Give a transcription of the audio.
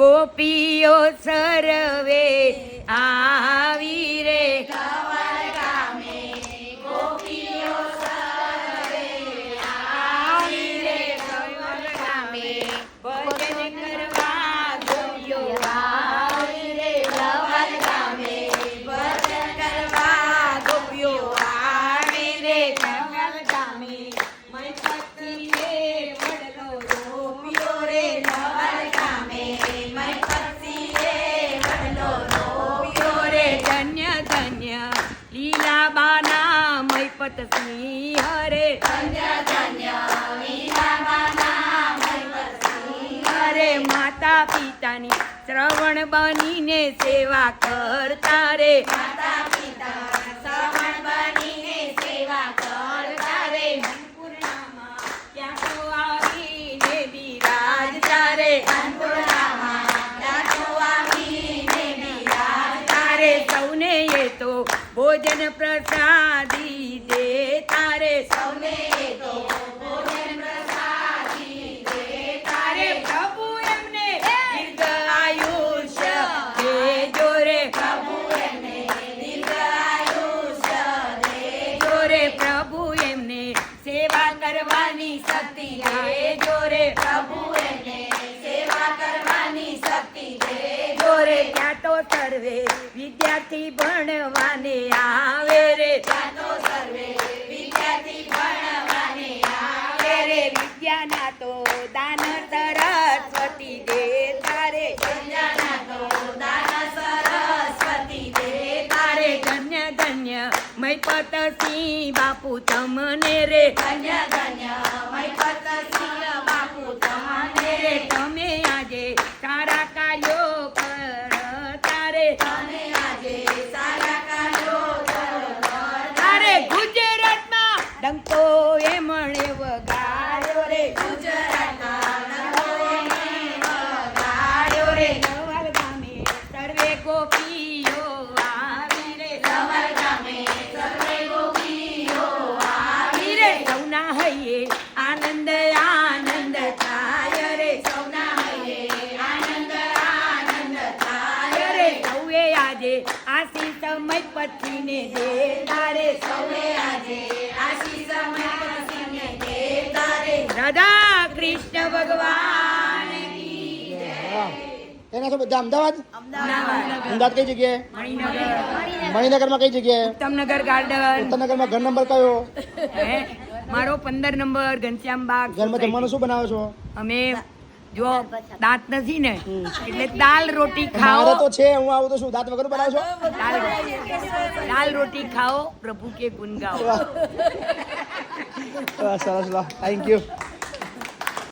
ગોપીઓ સરવે આવી રે. આવી માતા પિતાની શ્રવણ બનીને સેવા કરતા રે માતા પિતા શ્રવણ બનીને સેવા કરતા રે અન્નપૂર્ણામાં ત્યાં તો આવીને બિરાજતા રે અન્નપૂર્ણામાં ત્યાં તો આવીને બિરાજતા રે સૌને એ તો ભોજન પ્રસાદી દે, તારે સૌને તો તારે પ્રભુ એમને દીર્ઘ આયુષ્ય દેજો રે પ્રભુ એમને દીર્ઘ આયુષ્ય દેજો રે પ્રભુ એમને સેવા કરવાની શક્તિ દેજો રે પ્રભુ એમને સેવા કરવાની શક્તિ દેજો રે ત્યાં તો સર્વે વિદ્યાર્થી ભણવાને આવે રે. જાતો સર્વે વિદ્યાર્થી ભણવાને આવે રે. વિદ્યાના તો દાન સરસ્વતી દે તારે વિદ્યાના તો દાન સરસ્વતી દે તારે ધન્ય ધન્ય મૈપત સિંહ બાપુ તમને રે. ધન્ય ધન્ય મૈપત સિંહ બાપુ તમને રે. તમે આજે સારા કાર્યો டங்கோ எமழை આજે આશીષ સમય તારે રાધા કૃષ્ણ ભગવાન એના બધા અમદાવાદ અમદાવાદ કઈ જગ્યાએ મણિનગરમાં કઈ જગ્યાએ ઉત્તમનગર ગાર્ડન ઉત્તરનગરમાં ઘર નંબર કયો મારો પંદર નંબર ઘનશ્યામ બાગ ઘરમાં જમવાનું શું બનાવો છો અમે જો દાંત નથી ને એટલે દાલ રોટી ખાઓ. તો છે હું આવું તો શું દાંત વગર બનાવ છો? દાલ રોટી. ખાઓ પ્રભુ કે ગુણ ગાઓ. સરસ વાહ. Thank you